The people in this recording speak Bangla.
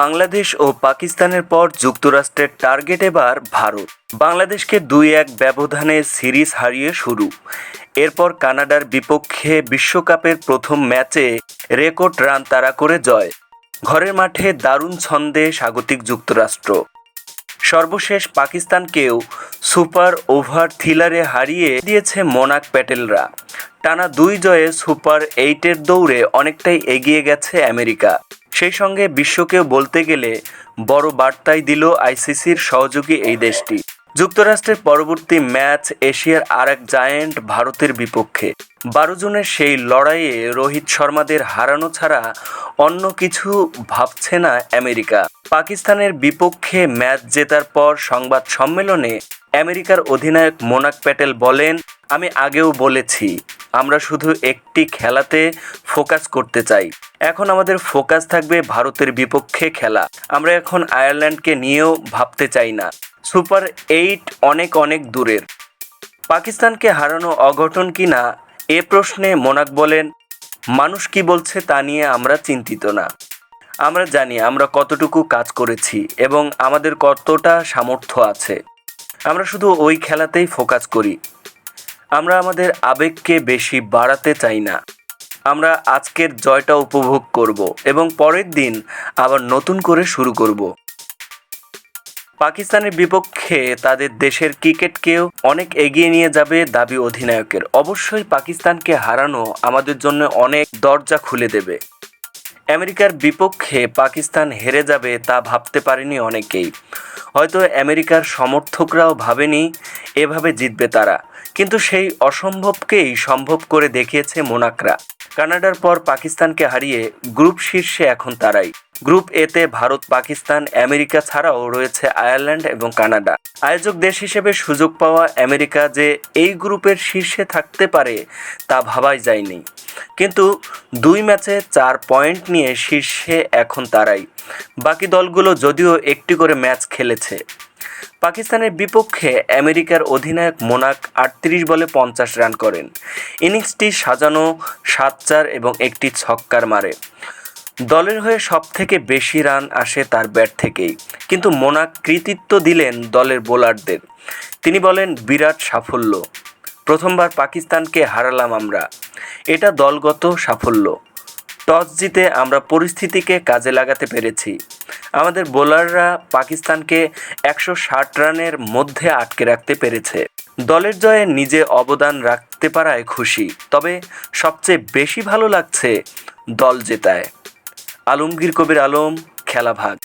বাংলাদেশ ও পাকিস্তানের পর যুক্তরাষ্ট্রের টার্গেট এবার ভারত। বাংলাদেশকে দুই এক ব্যবধানে সিরিজ হারিয়ে শুরু। এরপর কানাডার বিপক্ষে বিশ্বকাপের প্রথম ম্যাচে রেকর্ড রান তাড়া করে জয়। ঘরের মাঠে দারুণ ছন্দে স্বাগতিক যুক্তরাষ্ট্র। সর্বশেষ পাকিস্তানকেও সুপার ওভার থ্রিলারে হারিয়ে দিয়েছে মোনাক প্যাটেলরা। টানা দুই জয়ে সুপার এইটের দৌড়ে অনেকটাই এগিয়ে গেছে আমেরিকা। সেই সঙ্গে বিশ্বকেও বলতে গেলে বড় বার্তাই দিল আইসিসির সহযোগী এই দেশটি। যুক্তরাষ্ট্রের পরবর্তী ম্যাচ এশিয়ার আর এক জায়েন্ট ভারতের বিপক্ষে। বারো জনের সেই লড়াইয়ে রোহিত শর্মাদের হারানো ছাড়া অন্য কিছু ভাবছে না আমেরিকা। পাকিস্তানের বিপক্ষে ম্যাচ জেতার পর সংবাদ সম্মেলনে আমেরিকার অধিনায়ক মোনাক প্যাটেল বলেন, আমি আগেও বলেছি, আমরা শুধু একটি খেলাতে ফোকাস করতে চাই। এখন আমাদের ফোকাস থাকবে ভারতের বিপক্ষে খেলা। আমরা এখন আয়ারল্যান্ডকে নিয়েও ভাবতে চাই না। সুপার এইট অনেক অনেক দূরের। পাকিস্তানকে হারানো অঘটন কিনা এ প্রশ্নে মোনাক বলেন, মানুষ কি বলছে তা নিয়ে আমরা চিন্তিত না। আমরা জানি আমরা কতটুকু কাজ করেছি এবং আমাদের কতটা সামর্থ্য আছে। আমরা শুধু ওই খেলাতেই ফোকাস করি। আমরা আমাদের আবেগকে বেশি বাড়াতে চাই না। আমরা আজকের জয়টা উপভোগ করব এবং পরের দিন আবার নতুন করে শুরু করব। পাকিস্তানের বিপক্ষে তাদের দেশের ক্রিকেটকেও অনেক এগিয়ে নিয়ে যাবে দাবি অধিনায়কের। অবশ্যই পাকিস্তানকে হারানো আমাদের জন্য অনেক দরজা খুলে দেবে। আমেরিকার বিপক্ষে পাকিস্তান হেরে যাবে তা ভাবতে পারেনি অনেকেই। হয়তো আমেরিকার সমর্থকরাও ভাবেনি এভাবে জিতবে তারা, কিন্তু সেই অসম্ভবকেই সম্ভব করে দেখিয়েছে মোনাকরা। কানাডার পর পাকিস্তানকে হারিয়ে গ্রুপ শীর্ষে এখন তারাই। গ্রুপ এতে ভারত, পাকিস্তান, আমেরিকা ছাড়াও রয়েছে আয়ারল্যান্ড এবং কানাডা। আয়োজক দেশ হিসেবে সুযোগ পাওয়া আমেরিকা যে এই গ্রুপের শীর্ষে থাকতে পারে তা ভাবাই যায়নি। কিন্তু দুই ম্যাচে চার পয়েন্ট নিয়ে শীর্ষে এখন তারাই। বাকি দলগুলো যদিও একটি করে ম্যাচ খেলেছে। পাকিস্তানের বিপক্ষে আমেরিকার অধিনায়ক মোনাক আটত্রিশ বলে পঞ্চাশ রান করেন। ইনিংসটি সাজানো সাত চার এবং একটি ছক্কার মারে। দলের হয়ে সব থেকে বেশি রান আসে তার ব্যাট থেকেই। কিন্তু মোনাক কৃতিত্ব দিলেন দলের বোলারদের। তিনি বলেন, বিরাট সাফল্য। প্রথমবার পাকিস্তানকে হারালাম আমরা। এটা দলগত সাফল্য। টস জিতে আমরা পরিস্থিতিকে কাজে লাগাতে পেরেছি। আমাদের বোলাররা পাকিস্তানকে একশো ষাট রানের মধ্যে আটকে রাখতে পেরেছে। দলের জয়ে নিজে অবদান রাখতে পারায় খুশি। তবে সবচেয়ে বেশি ভালো লাগছে দল জেতায়। আলমগীর কবির আলম খেলাভাগ।